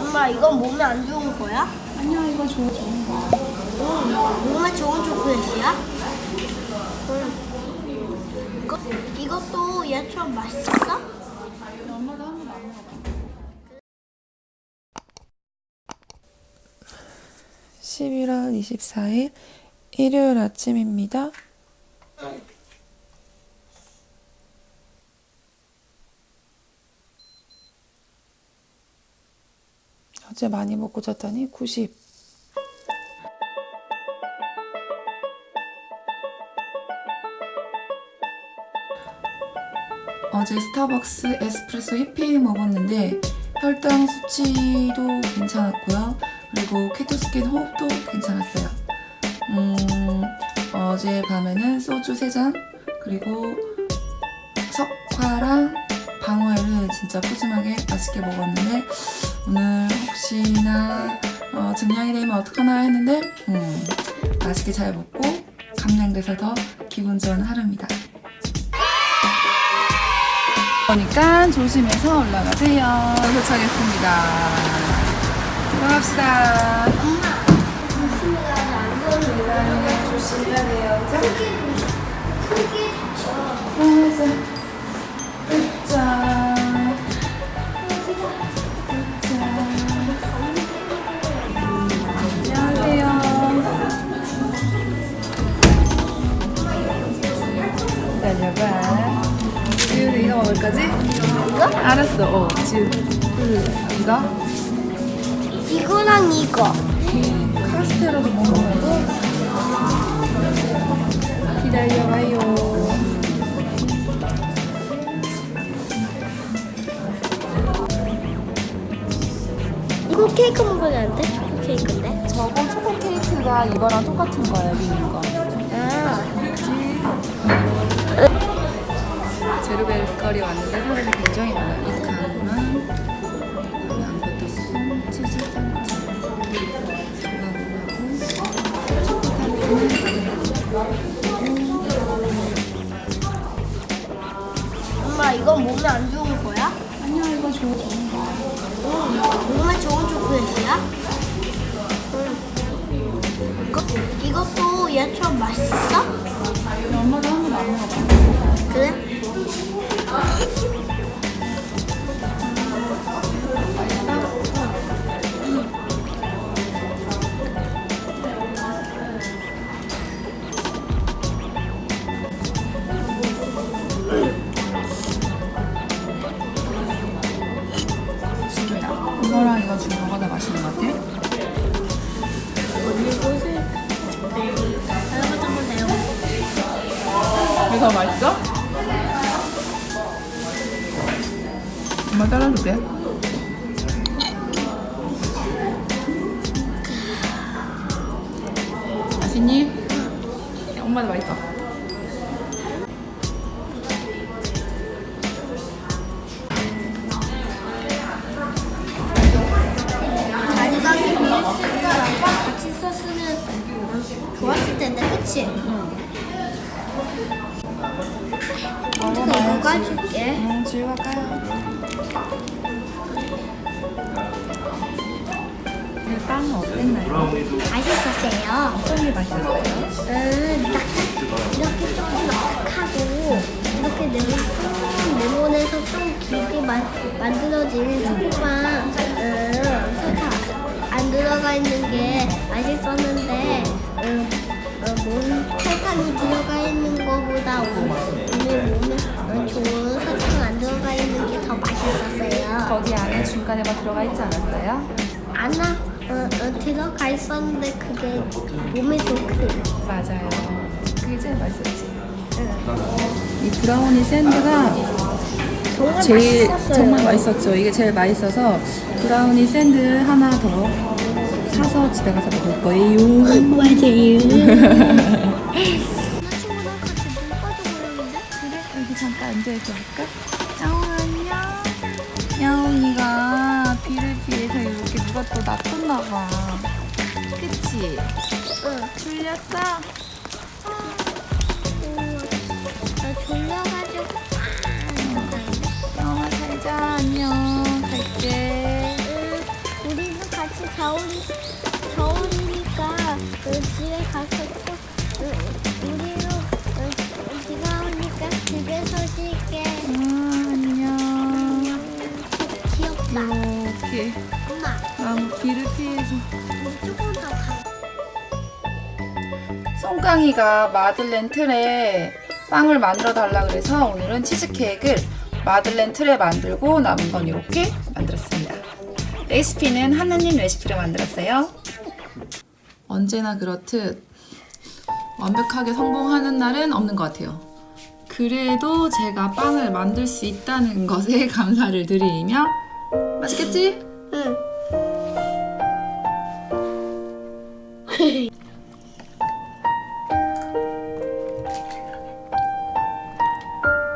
엄마 이건 몸에 안 좋은 거야? 아니야 이거 좋은 거. 응. 몸에 좋은 초콜릿이야? 응. 이거 이것도 얘처럼 맛있어? 엄마도 한 번도 안 먹어봐. 11월 24일 일요일 아침입니다. 어제 많이 먹고 잤더니 90. 어제 스타벅스 에스프레소 해피 먹었는데 혈당 수치도 괜찮았고요. 그리고 케토스킨 호흡도 괜찮았어요. 음, 어제 밤에는 소주 3잔 그리고 석화랑 방어회를 진짜 푸짐하게 맛있게 먹었는데 오늘 혹시나 어, 증량이 되면 어떡하나 했는데 음, 맛있게 잘 먹고 감량돼서 더 기분 좋은 하루입니다. 그러니까 조심해서 올라가세요. 도착했습니다. 들어갑시다. 조심해야 돼요. 자, 크게 거지? 이거? 알았어. 어, 지우. 이거? 이거랑 이거. 카스테라도 먹어보고 기다려봐요. 이거 케이크 먹으면 안 돼? 초코 케이크인데. 저거 초코 케이크가 이거랑 똑같은 거야, 여기 있는 거. 제로벨거리 왔는데 사람이 굉장히 많아요. 이 아무것도 치즈 엄마 이건 몸에 안 좋은 거야? 아니야 이거 좋은 거. 응. 몸에 좋은 초콜릿이야? 응. 이거 이것도 얘처럼 맛있어? 엄마도 한 번도 안 먹어봐. 그래? 더 맛있어? 엄마 따라줄게. 맛있니? 엄마도 맛있어. 같이 썼으면 좋았을 텐데, 그치? 이거 가줄게. 응, 지우가 까요. 오늘 빵은 어땠나요? 맛있었어요. 어떤 게 맛있었어요? 음, 딱 이렇게 좀 넉넉하고 이렇게 네모, 네모내서 좀 길게 만, 만들어진 초코빵 음, 설탕 안 들어가 있는 게 맛있었는데 음, 어, 몸 설탕이 들어가 있는 거보다 오늘 어, 좋은 설탕 안 들어가 있는 게 더 맛있었어요. 거기 안에 중간에 뭐 들어가 있지 않았어요? 안나 어, 어, 들어가 있었는데 그게 몸에 좋거든. 맞아요. 그게 제일 맛있었지. 응. 이 브라우니 샌드가 정말 제일 맛있었어요. 정말 맛있었죠. 이게 제일 맛있어서 브라우니 샌드 하나 더 사서 집에 가서 먹을 거예요. 맞아요. 잠깐 앉아있어 볼까? 야옹 안녕. 야옹이가 비를 피해서 이렇게 누가 또 놔뒀나 봐. 그치? 응. 졸렸어? 나 졸려가 길게 엄마 나무 길을 피해서 조금 더 가. 송강이가 마들렌 틀에 빵을 만들어 달라 그래서 오늘은 치즈케이크를 마들렌 틀에 만들고 남은 건 이렇게 만들었습니다. 레시피는 하나님 레시피로 만들었어요. 언제나 그렇듯 완벽하게 성공하는 날은 없는 것 같아요. 그래도 제가 빵을 만들 수 있다는 것에 감사를 드리며 맛있겠지? 嗯。嘿 嘿